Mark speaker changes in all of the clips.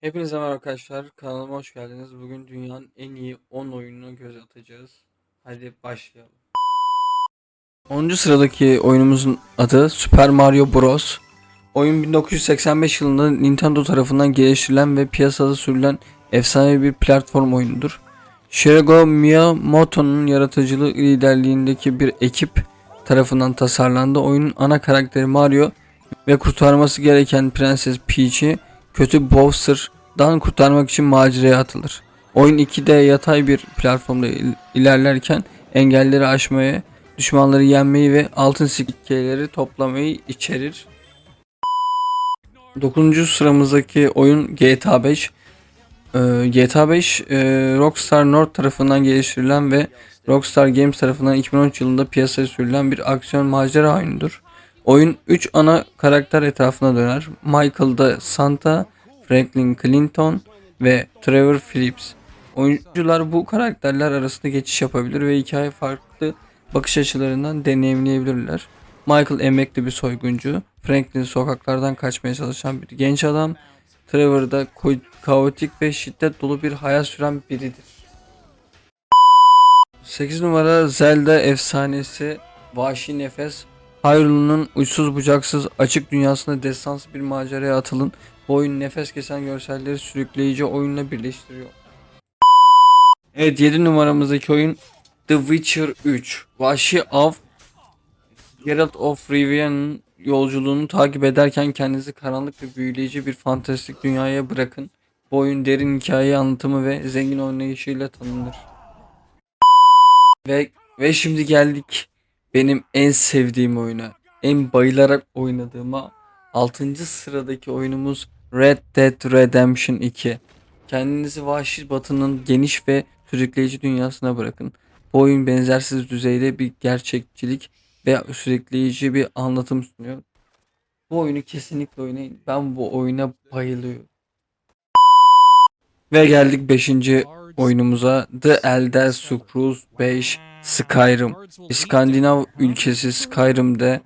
Speaker 1: Hepinize merhaba arkadaşlar. Kanalıma hoş geldiniz. Bugün dünyanın en iyi 10 oyununu göz atacağız. Hadi başlayalım. 10. sıradaki oyunumuzun adı Super Mario Bros. Oyun 1985 yılında Nintendo tarafından geliştirilen ve piyasada sürülen efsane bir platform oyunudur. Shigeru Miyamoto'nun yaratıcılığı liderliğindeki bir ekip tarafından tasarlandı. Oyunun ana karakteri Mario ve kurtarması gereken Prenses Peach'i kötü Bowser'dan kurtarmak için maceraya atılır. Oyun 2D yatay bir platformda il- ilerlerken engelleri aşmayı, düşmanları yenmeyi ve altın sikkeleri toplamayı içerir. 9. sıramızdaki oyun GTA 5. Ee, GTA 5 e, Rockstar North tarafından geliştirilen ve Rockstar Games tarafından 2013 yılında piyasaya sürülen bir aksiyon macera oyunudur. Oyun 3 ana karakter etrafına döner. Michael da Santa, Franklin Clinton ve Trevor Phillips. Oyuncular bu karakterler arasında geçiş yapabilir ve hikaye farklı bakış açılarından deneyimleyebilirler. Michael emekli bir soyguncu, Franklin sokaklardan kaçmaya çalışan bir genç adam, Trevor da ko- kaotik ve şiddet dolu bir hayat süren biridir. 8 numara Zelda efsanesi Vahşi Nefes Hyrule uçsuz bucaksız açık dünyasında destansı bir maceraya atılın. Bu oyun nefes kesen görselleri sürükleyici oyunla birleştiriyor. Evet 7 numaramızdaki oyun The Witcher 3. Vahşi Av Geralt of Rivia'nın yolculuğunu takip ederken kendinizi karanlık ve büyüleyici bir fantastik dünyaya bırakın. Bu oyun derin hikaye anlatımı ve zengin oynayışıyla tanınır. Ve ve şimdi geldik benim en sevdiğim oyuna. En bayılarak oynadığıma 6. sıradaki oyunumuz Red Dead Redemption 2. Kendinizi vahşi batının geniş ve sürükleyici dünyasına bırakın. Bu oyun benzersiz düzeyde bir gerçekçilik ve sürükleyici bir anlatım sunuyor. Bu oyunu kesinlikle oynayın. Ben bu oyuna bayılıyorum. Ve geldik 5. oyunumuza The Elder Scrolls 5 Skyrim. İskandinav ülkesi Skyrim'de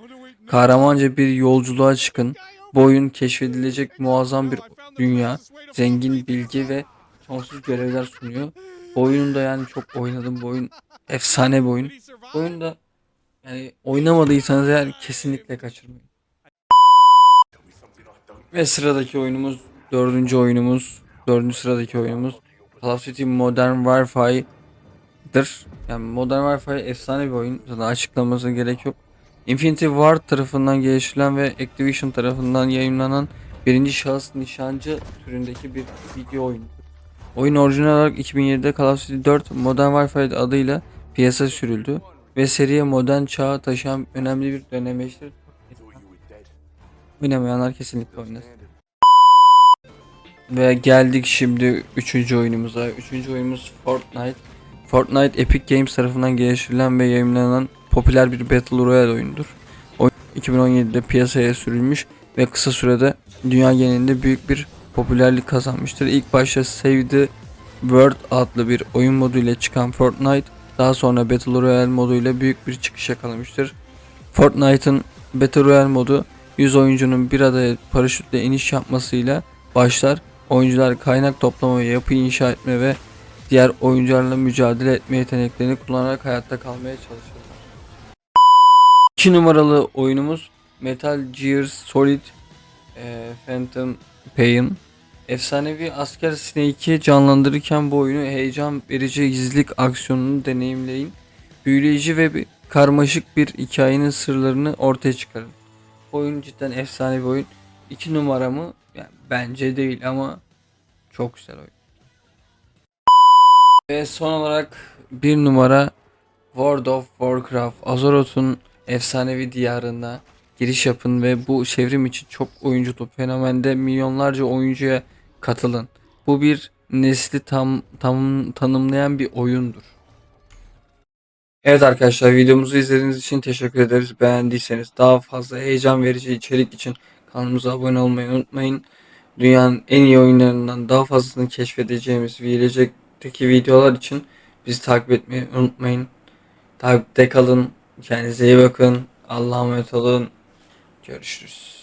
Speaker 1: kahramanca bir yolculuğa çıkın. Bu oyun keşfedilecek muazzam bir dünya, zengin bilgi ve sonsuz görevler sunuyor. Bu oyunu da yani çok oynadım. Bu oyun efsane bir oyun. Bu oyunda yani oynamadıysanız eğer kesinlikle kaçırmayın. Ve sıradaki oyunumuz dördüncü oyunumuz dördüncü sıradaki oyunumuz Call of Duty Modern Warfare'dır. Yani Modern Warfare efsane bir oyun. Zaten açıklaması gerek yok. Infinity Ward tarafından geliştirilen ve Activision tarafından yayınlanan birinci şahıs nişancı türündeki bir video oyunu. Oyun orijinal olarak 2007'de Call of Duty 4 Modern Warfare adıyla piyasa sürüldü ve seriye modern çağa taşıyan önemli bir dönemeçtir. Oynamayanlar kesinlikle oynasın. Ve geldik şimdi üçüncü oyunumuza. Üçüncü oyunumuz Fortnite. Fortnite Epic Games tarafından geliştirilen ve yayınlanan popüler bir Battle Royale oyundur. Oyun 2017'de piyasaya sürülmüş ve kısa sürede dünya genelinde büyük bir popülerlik kazanmıştır. İlk başta Save the World adlı bir oyun modu ile çıkan Fortnite daha sonra Battle Royale modu ile büyük bir çıkış yakalamıştır. Fortnite'ın Battle Royale modu 100 oyuncunun bir adaya paraşütle iniş yapmasıyla başlar. Oyuncular kaynak toplama, yapı inşa etme ve diğer oyuncularla mücadele etme yeteneklerini kullanarak hayatta kalmaya çalışırlar. 2 numaralı oyunumuz Metal Gear Solid e, Phantom Pain. Efsanevi asker Snake'i canlandırırken bu oyunu heyecan verici gizlilik aksiyonunu deneyimleyin. Büyüleyici ve bir- karmaşık bir hikayenin sırlarını ortaya çıkarın. Oyun cidden efsane bir oyun. 2 numara mı? Yani bence değil ama çok güzel oyun. Ve son olarak bir numara World of Warcraft Azeroth'un efsanevi diyarına giriş yapın ve bu çevrim için çok oyunculu fenomende milyonlarca oyuncuya katılın. Bu bir nesli tam, tam tanımlayan bir oyundur. Evet arkadaşlar videomuzu izlediğiniz için teşekkür ederiz. Beğendiyseniz daha fazla heyecan verici içerik için kanalımıza abone olmayı unutmayın. Dünyanın en iyi oyunlarından daha fazlasını keşfedeceğimiz gelecekteki videolar için bizi takip etmeyi unutmayın. Takipte kalın. Kendinize iyi bakın. Allah'a emanet olun. Görüşürüz.